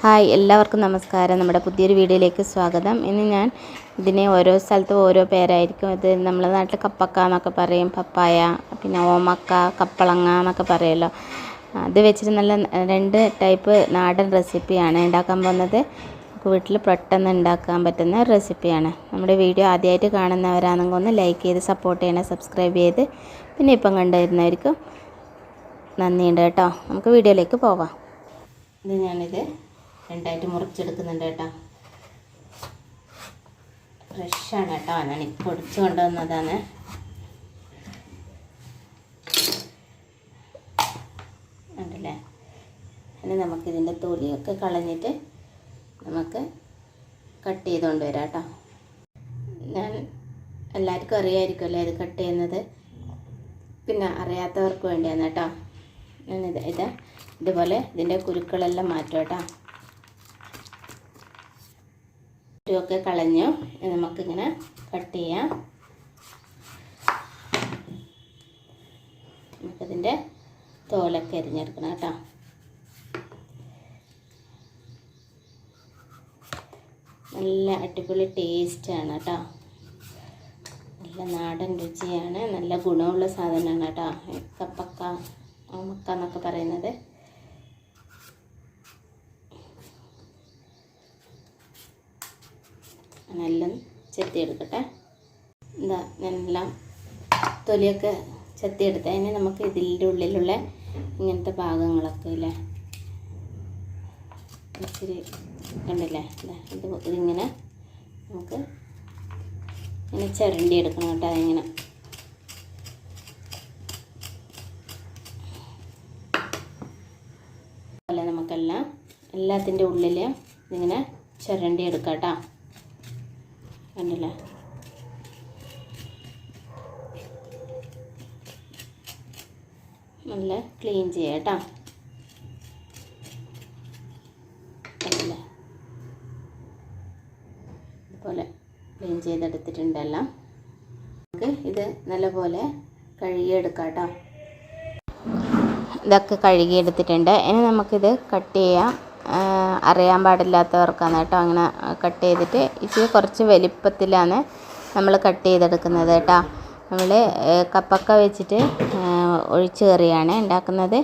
Hi എല്ലാവർക്കും നമസ്കാരം. നമ്മുടെ പുതിയൊരു വീഡിയോയിലേക്ക് സ്വാഗതം. ഇന്ന് ഞാൻ ഇതിനെ ഓരോ സ്ഥലത്തും ഓരോ പേരായിരിക്കും. ഇത് നമ്മളെ നാട്ടിൽ കപ്പക്ക എന്നൊക്കെ പറയും. പപ്പായ പിന്നെ ഓമക്ക കപ്പളങ്ങ എന്നൊക്കെ പറയുമല്ലോ അത് വെച്ചിട്ട് നല്ല രണ്ട് ടൈപ്പ് നാടൻ റെസിപ്പിയാണ് ഉണ്ടാക്കാൻ പോകുന്നത്. നമുക്ക് വീട്ടിൽ പെട്ടെന്ന് ഉണ്ടാക്കാൻ പറ്റുന്ന റെസിപ്പിയാണ്. നമ്മുടെ വീഡിയോ ആദ്യമായിട്ട് കാണുന്നവരാണെങ്കിൽ ഒന്ന് ലൈക്ക് ചെയ്ത് സപ്പോർട്ട് ചെയ്യണം സബ്സ്ക്രൈബ് ചെയ്ത്. പിന്നെ ഇപ്പം കണ്ടുവരുന്നവർക്കും നന്ദിയുണ്ട് കേട്ടോ. നമുക്ക് വീഡിയോയിലേക്ക് പോവാം. ഇത് ഞാനിത് രണ്ടായിട്ട് മുറിച്ചെടുക്കുന്നുണ്ട് കേട്ടോ. ഫ്രഷാണ് കേട്ടോ. ഞാൻ ഇപ്പോൾ ഒടിച്ച് കൊണ്ടുവന്നതാണ്. ഉണ്ടല്ലേ ഇനി നമുക്കിതിന്റെ തൊലിയൊക്കെ കളഞ്ഞിട്ട് നമുക്ക് കട്ട് ചെയ്തുകൊണ്ട് വരാം കേട്ടോ. ഞാൻ എല്ലാവർക്കും അറിയാമായിരിക്കുമല്ലേ ഇത് കട്ട് ചെയ്യുന്നത്? പിന്നെ അറിയാത്തവർക്ക് വേണ്ടിയാണ് കേട്ടോ. ഞാനിത് ഇത് ഇതുപോലെ ഇതിന്റെ കുരുക്കളെല്ലാം മാറ്റും കേട്ടോ. കുരുവൊക്കെ കളഞ്ഞു നമുക്കിങ്ങനെ കട്ട് ചെയ്യാം. നമുക്കതിന്റെ തോലൊക്കെ അരിഞ്ഞെടുക്കണം കേട്ടോ. നല്ല അടിപൊളി ടേസ്റ്റാണ് കേട്ടോ. നല്ല നാടൻ രുചിയാണ് നല്ല ഗുണമുള്ള സാധനമാണ് കേട്ടോ. കപ്പക്ക മക്ക എന്നൊക്കെ പറയുന്നത്. എല്ലാം ചെത്തിയെടുക്കട്ടെ. എന്താ ഞാനെല്ലാം തൊലിയൊക്കെ ചെത്തിയെടുത്ത് അതിന് നമുക്ക് ഇതിന്റെ ഉള്ളിലുള്ള ഇങ്ങനത്തെ ഭാഗങ്ങളൊക്കെ ഇല്ലേ? ഇച്ചിരി കണ്ടില്ലേ? ഇത് ഇതിങ്ങനെ നമുക്ക് ഇങ്ങനെ ചിരണ്ടി എടുക്കണം കേട്ടോ അതിങ്ങനെ. അതുപോലെ നമുക്കെല്ലാം എല്ലാത്തിന്റെ ഉള്ളിൽ ഇതിങ്ങനെ ചിരണ്ടി എടുക്കാം കേട്ടോ. കണ്ടില്ലേ നല്ല ക്ലീൻ ചെയ്യാം കേട്ടോ. കണ്ടില്ലേ ഇതുപോലെ ക്ലീൻ ചെയ്തെടുത്തിട്ടുണ്ടെല്ലാം. നമുക്ക് ഇത് നല്ലപോലെ കഴുകിയെടുക്കാം കേട്ടോ. ഇതൊക്കെ കഴുകിയെടുത്തിട്ടുണ്ട്. ഇനി നമുക്കിത് കട്ട് ചെയ്യാം. അറിയാൻ പാടില്ലാത്തവർക്കാണ് കേട്ടോ അങ്ങനെ കട്ട് ചെയ്തിട്ട് ഇച്ചിരി കുറച്ച് വലിപ്പത്തിലാണ് നമ്മൾ കട്ട് ചെയ്തെടുക്കുന്നത് കേട്ടോ. നമ്മൾ കപ്പക്ക വെച്ചിട്ട് ഒഴിച്ചു കറിയാണ് ഉണ്ടാക്കുന്നത്.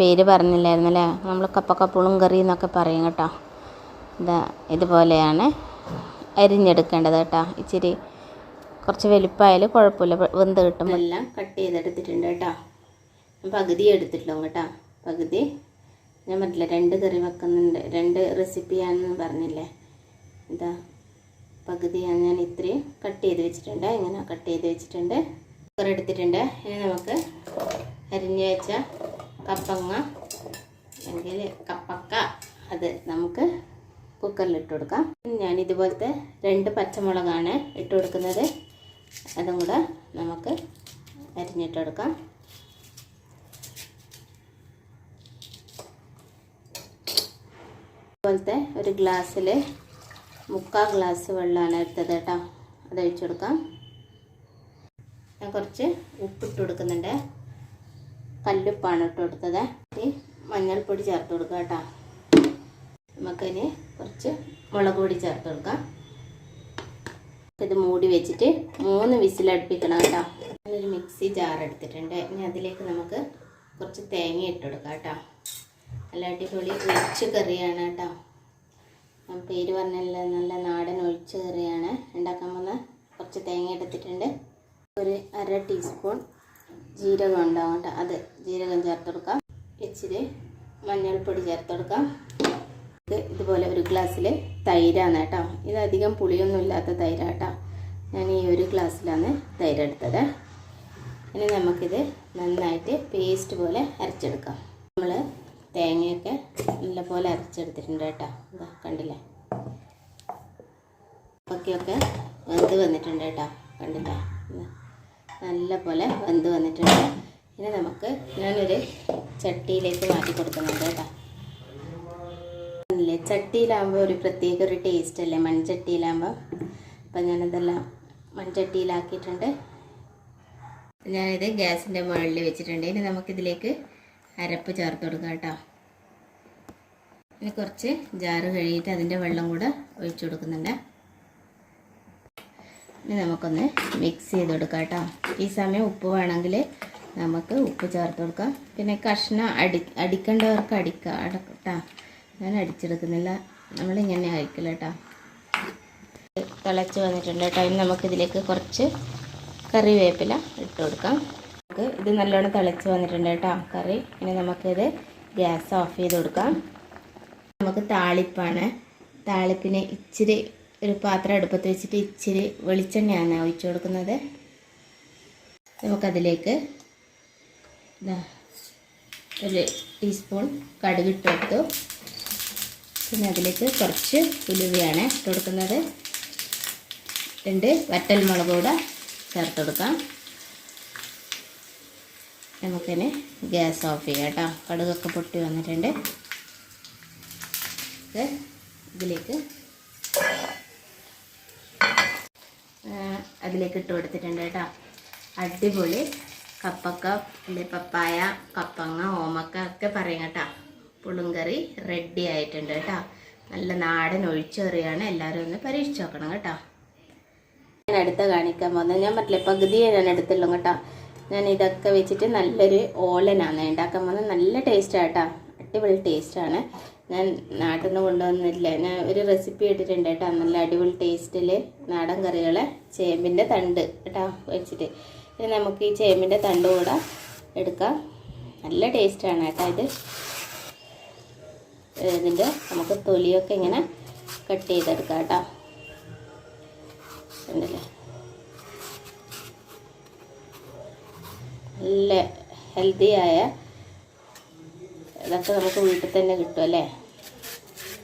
പേര് പറഞ്ഞില്ലായിരുന്നല്ലേ? നമ്മൾ കപ്പക്ക പുളുങ്കറി എന്നൊക്കെ പറയും കേട്ടോ. ഇതാ ഇതുപോലെയാണ് അരിഞ്ഞെടുക്കേണ്ടത് കേട്ടോ. ഇച്ചിരി കുറച്ച് വലിപ്പമായാലും കുഴപ്പമില്ല. വെന്ത് കിട്ടുമ്പോൾ. എല്ലാം കട്ട് ചെയ്തെടുത്തിട്ടുണ്ട് കേട്ടോ. പകുതി എടുത്തിട്ടുള്ളൂ കേട്ടോ. പകുതി ഞാൻ പറഞ്ഞില്ല രണ്ട് കറി വെക്കുന്നുണ്ട്. രണ്ട് റെസിപ്പിയാണെന്ന് പറഞ്ഞില്ലേ? ഇതാ പകുതിയാണ് ഞാൻ ഇത്രയും കട്ട് ചെയ്ത് വെച്ചിട്ടുണ്ട്. ഇങ്ങനെ കട്ട് ചെയ്ത് വെച്ചിട്ടുണ്ട്. കുക്കർ എടുത്തിട്ടുണ്ട്. ഇനി നമുക്ക് അരിഞ്ഞ് വെച്ച കപ്പങ്ങ അല്ലെങ്കിൽ കപ്പക്ക അത് നമുക്ക് കുക്കറിൽ ഇട്ട് കൊടുക്കാം. ഞാൻ ഇതുപോലത്തെ രണ്ട് പച്ചമുളകാണ് ഇട്ട് കൊടുക്കുന്നത്. അതും കൂടെ നമുക്ക് അരിഞ്ഞിട്ട് കൊടുക്കാം. ഇതുപോലത്തെ ഒരു ഗ്ലാസ്സിൽ മുക്കാൽ ഗ്ലാസ് വെള്ളമാണ് എടുത്തത് കേട്ടോ. അത് ഒഴിച്ചു കൊടുക്കാം. ഞാൻ കുറച്ച് ഉപ്പിട്ട് കൊടുക്കുന്നുണ്ട്. കല്ലുപ്പാണ് ഇട്ട് കൊടുത്തത്. മഞ്ഞൾപ്പൊടി ചേർത്ത് കൊടുക്കുക കേട്ടോ. നമുക്കതിന് കുറച്ച് മുളക് പൊടി ചേർത്ത് കൊടുക്കാം. ഇത് മൂടി വെച്ചിട്ട് മൂന്ന് വിസിലടുപ്പിക്കണം കേട്ടോ. ഞാനൊരു മിക്സി ജാർ എടുത്തിട്ടുണ്ട്. ഇനി അതിലേക്ക് നമുക്ക് കുറച്ച് തേങ്ങ ഇട്ട് കൊടുക്കാം കേട്ടോ. നല്ല അടിപൊളി ഒഴിച്ച് കറിയാണ് കേട്ടോ. പേര് പറഞ്ഞല്ല നല്ല നാടൻ ഒഴിച്ച് കറിയാണ്. ഉണ്ടാക്കാൻ പോകുന്ന കുറച്ച് തേങ്ങ എടുത്തിട്ടുണ്ട്. ഒരു അര ടീസ്പൂൺ ജീരകം ഉണ്ടാവും കേട്ടോ. അത് ജീരകം ചേർത്ത് കൊടുക്കാം. ഇച്ചിരി മഞ്ഞൾപ്പൊടി ചേർത്ത് കൊടുക്കാം. ഇത് ഇതുപോലെ ഒരു ഗ്ലാസ്സിൽ തൈരാണ് കേട്ടോ. ഇത് അധികം പുളിയൊന്നും ഇല്ലാത്ത തൈരാണ് കേട്ടോ. ഞാൻ ഈ ഒരു ഗ്ലാസ്സിലാണ് തൈര് എടുത്തത് ഇനി നമുക്കിത് നന്നായിട്ട് പേസ്റ്റ് പോലെ അരച്ചെടുക്കാം. നമ്മൾ തേങ്ങയൊക്കെ നല്ലപോലെ അരച്ചെടുത്തിട്ടുണ്ട് കേട്ടോ. ഇതാ കണ്ടില്ലേ? പക്കയൊക്കെ വെന്ത് വന്നിട്ടുണ്ട് കേട്ടോ. കണ്ടില്ലേ. നല്ലപോലെ വെന്ത് വന്നിട്ടുണ്ട്. ഇനി നമുക്ക് ഞാനൊരു ചട്ടിയിലേക്ക് മാറ്റി കൊടുക്കുന്നുണ്ട് കേട്ടോ. അല്ലേ ചട്ടിയിലാകുമ്പോൾ ഒരു പ്രത്യേക ഒരു ടേസ്റ്റ് അല്ലേ? മൺചട്ടിയിലാകുമ്പോൾ അപ്പം ഞാനിതെല്ലാം മൺചട്ടിയിലാക്കിയിട്ടുണ്ട്. ഞാനിത് ഗ്യാസിന്റെ മുകളിൽ വെച്ചിട്ടുണ്ട്. ഇനി നമുക്കിതിലേക്ക് അരപ്പ് ചേർത്ത് കൊടുക്കുക കേട്ടോ. ഇനി കുറച്ച് ജാറ് കഴുകിയിട്ട് അതിന്റെ വെള്ളം കൂടെ ഒഴിച്ചു കൊടുക്കുന്നുണ്ട്. ഇനി നമുക്കൊന്ന് മിക്സ് ചെയ്ത് കൊടുക്കാം കേട്ടോ. ഈ സമയം ഉപ്പ് വേണമെങ്കിൽ നമുക്ക് ഉപ്പ് ചേർത്ത് കൊടുക്കാം. പിന്നെ കഷ്ണം അടി അടിക്കേണ്ടവർക്ക് അടിക്കാം. അടക്കട്ടാ ഞാൻ അടിച്ചെടുക്കുന്നില്ല. നമ്മളിങ്ങനെ അയക്കില്ല കേട്ടോ. തിളച്ച് വന്നിട്ടുണ്ട് കേട്ടോ. ഇനി നമുക്കിതിലേക്ക് കുറച്ച് കറിവേപ്പില ഇട്ട് കൊടുക്കാം. നമുക്ക് ഇത് നല്ലോണം തിളച്ച് വന്നിട്ടുണ്ട് കേട്ടോ കറി. ഇനി നമുക്കിത് ഗ്യാസ് ഓഫ് ചെയ്ത് കൊടുക്കാം. നമുക്ക് താളിപ്പാണ്. താളിപ്പിന് ഇച്ചിരി ഒരു പാത്രം അടുപ്പത്ത് വെച്ചിട്ട് ഇച്ചിരി വെളിച്ചെണ്ണയാണ് ഒഴിച്ചു കൊടുക്കുന്നത്. നമുക്കതിലേക്ക് ഒരു ടീസ്പൂൺ കടുക് ഇട്ട് കൊടുത്തു. പിന്നെ അതിലേക്ക് കുറച്ച് ഉലുവയാണ് ഇട്ട് കൊടുക്കുന്നത്. രണ്ട് വറ്റൽ മുളക് കൂടെ ചേർത്ത് കൊടുക്കാം. നമുക്കിനി ഗ്യാസ് ഓഫ് ചെയ്യാം കേട്ടോ. കടുകൊക്കെ പൊട്ടി വന്നിട്ടുണ്ട്. ഇത് ഇതിലേക്ക് അതിലേക്ക് ഇട്ട് കൊടുത്തിട്ടുണ്ട് കേട്ടോ. അടിപൊളി. കപ്പക്ക അല്ലെ പപ്പായ കപ്പങ്ങ ഓമക്ക ഒക്കെ പറയും കേട്ടോ. പുളുങ്കറി റെഡി ആയിട്ടുണ്ട് കേട്ടോ. നല്ല നാടൻ ഒഴിച്ചെറിയാണ്. എല്ലാവരും ഒന്ന് പരീക്ഷിച്ച് നോക്കണം കേട്ടോ. ഞാൻ അടുത്ത കാണിക്കാൻ പോകുന്നത്. ഞാൻ പറ്റില്ല. പകുതിയെ ഞാൻ എടുത്തുള്ളൂ കേട്ടോ. ഞാൻ ഇതൊക്കെ വെച്ചിട്ട് നല്ലൊരു ഓലനാണ്. ഉണ്ടാക്കാൻ പോകുന്നത് നല്ല ടേസ്റ്റാണ് കേട്ടോ അടിപൊളി ടേസ്റ്റാണ്. ഞാൻ നാട്ടിൽ നിന്ന് കൊണ്ടുവന്നില്ല ഞാൻ ഒരു റെസിപ്പി ഇട്ടിട്ടുണ്ട് കേട്ടോ. നല്ല അടിപൊളി ടേസ്റ്റിൽ നാടൻ കറികളെ ചേമ്പിന്റെ തണ്ട് കേട്ടോ വെച്ചിട്ട്. ഇനി നമുക്ക് ഈ ചേമ്പിന്റെ തണ്ട് കൂടെ എടുക്കാം. നല്ല ടേസ്റ്റാണ് കേട്ടോ ഇത്. ഇതിന്റെ നമുക്ക് തൊലിയൊക്കെ ഇങ്ങനെ കട്ട് ചെയ്തെടുക്കാം കേട്ടോ. ഉണ്ടല്ലേ നല്ല ഹെൽത്തി ആയ ഇതൊക്കെ നമുക്ക് വീട്ടിൽ തന്നെ കിട്ടും അല്ലേ?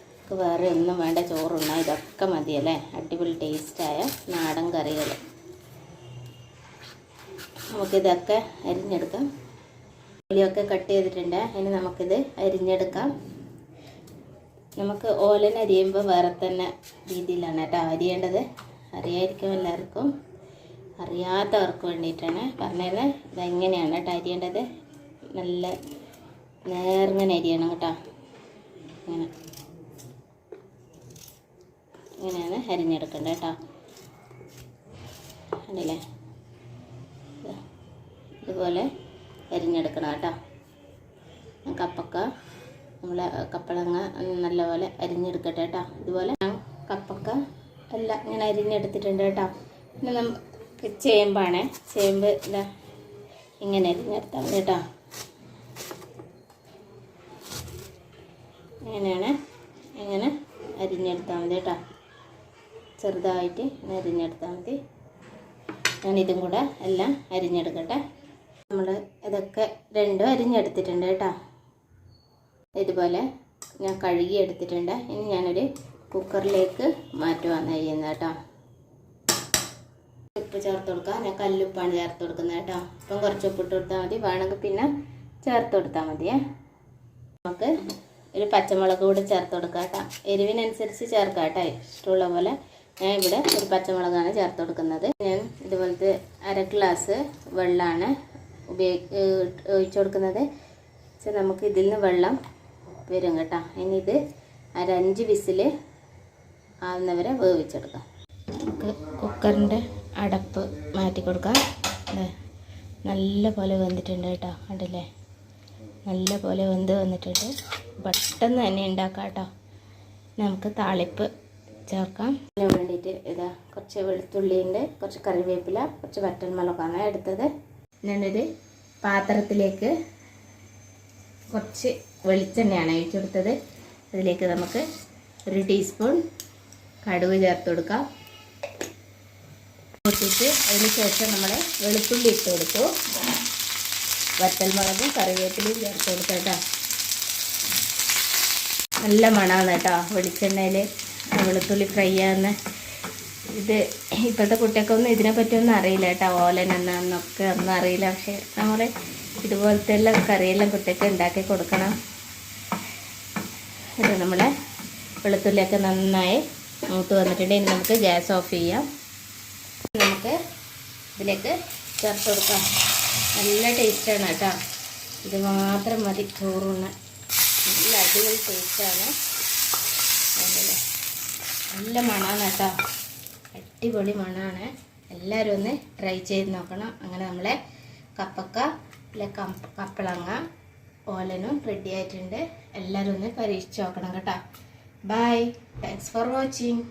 നമുക്ക് വേറെ ഒന്നും വേണ്ട ചോറുണ്ണാൻ ഇതൊക്കെ മതിയല്ലേ അടിപൊളി ടേസ്റ്റായ നാടൻ കറികൾ. നമുക്കിതൊക്കെ അരിഞ്ഞെടുക്കാം. ഒക്കെ കട്ട് ചെയ്തിട്ടുണ്ട്. ഇനി നമുക്കിത് അരിഞ്ഞെടുക്കാം. നമുക്ക് ഓലൻ അരിയുമ്പോൾ വേറെ തന്നെ രീതിയിലാണ് കേട്ടോ അരിയേണ്ടത്. അറിയായിരിക്കും എല്ലാവർക്കും. അറിയാത്തവർക്ക് വേണ്ടിയിട്ടാണ് പറഞ്ഞത്. ഇതെങ്ങനെയാണ് കേട്ടോ അരിയേണ്ടത് നല്ല നേർങ്ങനെ അരിയണം കേട്ടോ. ഇങ്ങനെ. ഇങ്ങനെയാണ് അരിഞ്ഞെടുക്കേണ്ടത് കേട്ടോ കണ്ടില്ലേ? ഇതാ. ഇതുപോലെ അരിഞ്ഞെടുക്കണം കേട്ടോ. കപ്പക്ക നമ്മൾ കപ്പളങ്ങ നല്ലപോലെ അരിഞ്ഞെടുക്കട്ടെ കേട്ടോ ഇതുപോലെ കപ്പക്ക എല്ലാം ഇങ്ങനെ അരിഞ്ഞെടുത്തിട്ടുണ്ട് കേട്ടോ പിന്നെ നമുക്ക് ചേമ്പാണ്. ചേമ്പ് ഇതാ ഇങ്ങനെ മതി കേട്ടോ. ഇങ്ങനെയാണ് ഇങ്ങനെ അരിഞ്ഞെടുത്താൽ മതി കേട്ടോ. ചെറുതായിട്ട് ഇങ്ങനെ അരിഞ്ഞെടുത്താൽ മതി. ഞാൻ ഇതും കൂടെ എല്ലാം അരിഞ്ഞെടുക്കട്ടെ. നമ്മൾ ഇതൊക്കെ രണ്ടും അരിഞ്ഞെടുത്തിട്ടുണ്ട് കേട്ടോ. ഇതുപോലെ ഞാൻ കഴുകി എടുത്തിട്ടുണ്ട് ഇനി ഞാനൊരു കുക്കറിലേക്ക് മാറ്റുവാന്ന് ചെയ്യുന്നത് കേട്ടോ. ഉപ്പ് ചേർത്ത് കൊടുക്കാം ഞാൻ കല്ലുപ്പാണ് ചേർത്ത് കൊടുക്കുന്നത് കേട്ടോ. ഇപ്പം കുറച്ച് ഉപ്പിട്ട് കൊടുത്താൽ മതി. വേണമെങ്കിൽ പിന്നെ ചേർത്ത് കൊടുത്താൽ മതിയേ നമുക്ക് ഒരു പച്ചമുളക് കൂടി ചേർത്ത് കൊടുക്കാം കേട്ടോ. എരിവിനനുസരിച്ച് ചേർക്കാം കേട്ടോ. ഇഷ്ടമുള്ള പോലെ ഞാൻ ഇവിടെ ഒരു പച്ചമുളകാണ് ചേർത്ത് കൊടുക്കുന്നത്. ഞാൻ ഇതുപോലത്തെ അര ഗ്ലാസ് വെള്ളമാണ് ഉപയോഗി ഒഴിച്ചു കൊടുക്കുന്നത്. പക്ഷേ നമുക്ക് ഇതിൽ നിന്ന് വെള്ളം വരും കേട്ടോ. ഇനി ഇത് അരഞ്ച് വിസിൽ ആവുന്നവരെ വേവിച്ചെടുക്കാം. നമുക്ക് കുക്കറിന്റെ അടപ്പ് മാറ്റി കൊടുക്കാം. ദേ, നല്ല പോലെ വെന്തിട്ടുണ്ട് കേട്ടോ കണ്ടില്ലേ? നല്ല പോലെ വെന്ത് വന്നിട്ടുണ്ട്. പെട്ടെന്ന് തന്നെ ഉണ്ടാക്കാം കേട്ടോ. നമുക്ക് താളിപ്പ് ചേർക്കാം. അതിന് വേണ്ടിയിട്ട് ഇതാ കുറച്ച് വെളുത്തുള്ളിയുണ്ട് കുറച്ച് കറിവേപ്പില കുറച്ച് വറ്റൽമുളകാണ് എടുത്തത്. ഞാനൊരു പാത്രത്തിലേക്ക് കുറച്ച് വെളിച്ചെണ്ണയാണ് ഒഴിച്ചു കൊടുത്തത്. അതിലേക്ക് നമുക്ക് ഒരു ടീസ്പൂൺ കടുക് ചേർത്ത് കൊടുക്കാം. പൊട്ടിച്ച് അതിന് ശേഷം നമ്മൾ വെളുത്തുള്ളി ഇട്ട് കൊടുത്തു. വറ്റൽമുളകും കറിവേപ്പിലയും ചേർത്ത് കൊടുത്തു കേട്ടോ. നല്ല മണമാണ് കേട്ടോ വെളിച്ചെണ്ണയിൽ വെളുത്തുള്ളി ഫ്രൈ ആകുന്ന ഇത്. ഇപ്പോഴത്തെ കുട്ടികൾക്കൊന്നും ഇതിനെ പറ്റിയൊന്നും അറിയില്ല കേട്ടോ ഓലൻ എന്നാന്നൊക്കെ ഒന്നും അറിയില്ല. പക്ഷേ നമ്മൾ ഇതുപോലത്തെ എല്ലാം കറിയെല്ലാം കുട്ടികൾക്ക് ഉണ്ടാക്കി കൊടുക്കണം. നമ്മളെ വെളുത്തുള്ളിയൊക്കെ നന്നായി മൂത്ത് വന്നിട്ടുണ്ടെങ്കിൽ നമുക്ക് ഗ്യാസ് ഓഫ് ചെയ്യാം. നമുക്ക് ഇതിലേക്ക് ചേർത്ത് കൊടുക്കാം. നല്ല ടേസ്റ്റാണ് കേട്ടോ. ഇത് മാത്രം മതി ചോറുണ്ണ നല്ല അടിപൊളി ടേസ്റ്റാണ് അതല്ലേ? നല്ല മണമാണ് കേട്ടോ. അടിപൊളി മണമാണ് എല്ലാവരും ഒന്ന് ട്രൈ ചെയ്ത് നോക്കണം. അങ്ങനെ നമ്മളെ കപ്പക്ക അല്ലെ കപ്പളങ്ങ ഓലനും റെഡി ആയിട്ടുണ്ട്. എല്ലാവരും ഒന്ന് പരീക്ഷിച്ച് നോക്കണം കേട്ടോ. Bye thanks for watching